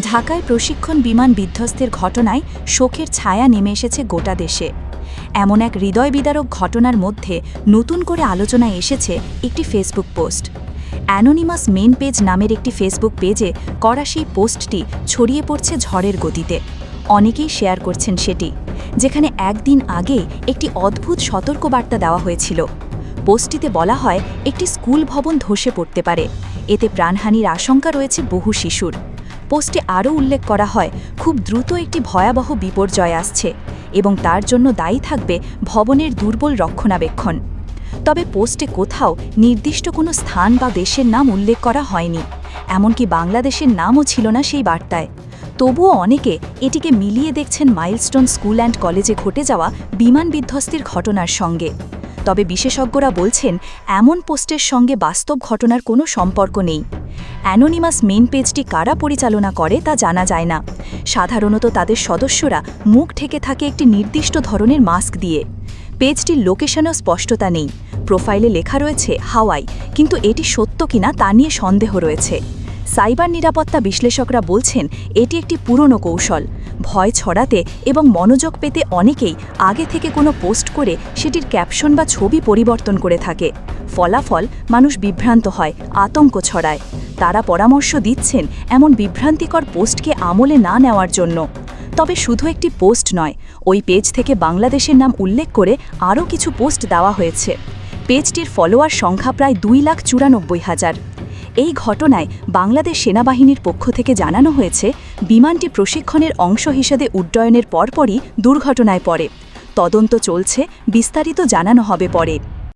ঢাকায় প্রশিক্ষণ বিমান বিধ্বস্তের ঘটনায় শোকের ছায়া নেমে এসেছে গোটা দেশে। এমন এক হৃদয় বিদারক ঘটনার মধ্যে নতুন করে আলোচনায় এসেছে একটি Facebook post. Anonymous men page নামের একটি ফেসবুক পেজে করা সেই পোস্টটি ছড়িয়ে পড়ছে ঝড়ের গতিতে। অনেকেই শেয়ার করছেন সেটি, যেখানে একদিন আগে একটি অদ্ভুত সতর্কবার্তা দেওয়া হয়েছিল। পোস্টটিতে বলা হয়, একটি স্কুল ভবন ধসে পড়তে পারে। এতে প্রাণহানির আশঙ্কা রয়েছে বহু শিশুর। পোস্টে আরও উল্লেখ করা হয়, খুব দ্রুত একটি ভয়াবহ বিপর্যয় আসছে এবং তার জন্য দায়ী থাকবে ভবনের দুর্বল রক্ষণাবেক্ষণ। তবে পোস্টে কোথাও নির্দিষ্ট কোনো স্থান বা দেশের নাম উল্লেখ করা হয়নি, এমনকি বাংলাদেশের নামও ছিল না সেই বার্তায়। তবুও অনেকে এটিকে মিলিয়ে দেখছেন মাইলস্টোন স্কুল অ্যান্ড কলেজে ঘটে যাওয়া বিমান বিধ্বস্তির ঘটনার সঙ্গে। তবে বিশেষজ্ঞরা বলছেন, এমন পোস্টের সঙ্গে বাস্তব ঘটনার কোনো সম্পর্ক নেই। অ্যানোনিমাস মেন পেজটি কারা পরিচালনা করে তা জানা যায় না। সাধারণত তাদের সদস্যরা মুখ ঢেকে থাকে একটি নির্দিষ্ট ধরনের মাস্ক দিয়ে। পেজটির লোকেশনেও স্পষ্টতা নেই। প্রোফাইলে লেখা রয়েছে হাওয়াই, কিন্তু এটি সত্য কিনা তা নিয়ে সন্দেহ রয়েছে। সাইবার নিরাপত্তা বিশ্লেষকরা বলছেন, এটি একটি পুরনো কৌশল। ভয় ছড়াতে এবং মনোযোগ পেতে অনেকেই আগে থেকে কোনো পোস্ট করে সেটির ক্যাপশন বা ছবি পরিবর্তন করে থাকে। ফলাফল মানুষ বিভ্রান্ত হয়, আতঙ্ক ছড়ায়। তারা পরামর্শ দিচ্ছেন এমন বিভ্রান্তিকর পোস্টকে আমলে না নেওয়ার জন্য। তবে শুধু একটি পোস্ট নয়, ওই পেজ থেকে বাংলাদেশের নাম উল্লেখ করে আরও কিছু পোস্ট দেওয়া হয়েছে। পেজটির ফলোয়ার সংখ্যা প্রায় দুই লাখ চুরানব্বই হাজার। এই ঘটনায় বাংলাদেশ সেনাবাহিনীর পক্ষ থেকে জানানো হয়েছে, বিমানটি প্রশিক্ষণের অংশ হিসেবে উড্ডয়নের পরপরই দুর্ঘটনায় পড়ে। তদন্ত চলছে, বিস্তারিত জানানো হবে পরে।